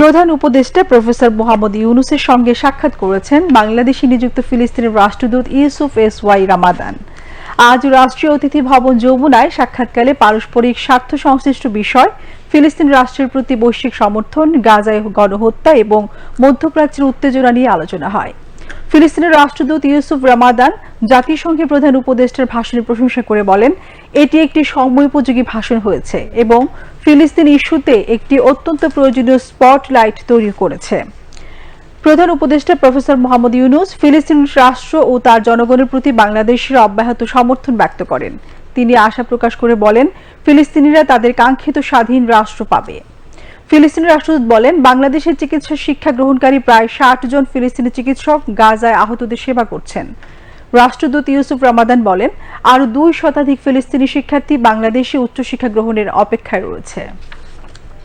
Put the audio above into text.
প্রধান উপদেষ্টা প্রফেসর মোহাম্মদ ইউনুসের সঙ্গে সাক্ষাৎ করেছেন বাংলাদেশে নিযুক্ত ফিলিস্তিনের রাষ্ট্রদূত ইউসুফ এস ওয়াই রামাদান। আজ রাষ্ট্রীয় অতিথি ভবন যমুনায় সাক্ষাৎকালে পারস্পরিক স্বার্থ সংশ্লিষ্ট বিষয়, ফিলিস্তিন রাষ্ট্রের প্রতি বৈশ্বিক সমর্থন, গাজায় গণহত্যা এবং মধ্যপ্রাচ্যের উত্তেজনা নিয়ে আলোচনা হয়। ফিলিস্তিনের রাষ্ট্রদূত ইউসুফ রামাদান জাতিসংঘের প্রধান উপদেষ্টার ভাষণের প্রশংসা করে বলেন, এটি একটি সময়োপযোগী ভাষণ হয়েছে এবং ফিলিস্তিন ইস্যুতে একটি অত্যন্ত প্রয়োজনীয় স্পটলাইট তৈরি করেছে। প্রধান উপদেষ্টা প্রফেসর মোহাম্মদ ইউনুস ফিলিস্তিন রাষ্ট্র ও তার জনগণের প্রতি বাংলাদেশের অব্যাহত সমর্থন ব্যক্ত করেন। তিনি আশা প্রকাশ করে বলেন, ফিলিস্তিনিরা তাদের কাঙ্ক্ষিত স্বাধীন রাষ্ট্র পাবে। ফিলিস্তিনি রাষ্ট্রদূত বলেন, বাংলাদেশের চিকিৎসা শিক্ষা গ্রহণকারী প্রায় ষাট জন ফিলিস্তিনি চিকিৎসক গাজায় আহতদের সেবা করছেন। রাষ্ট্রদূত ইউসুফ রামাদান বলেন আরও দুই শতাধিক ফিলিস্তিনি শিক্ষার্থী বাংলাদেশে উচ্চশিক্ষা গ্রহণের অপেক্ষায় রয়েছে।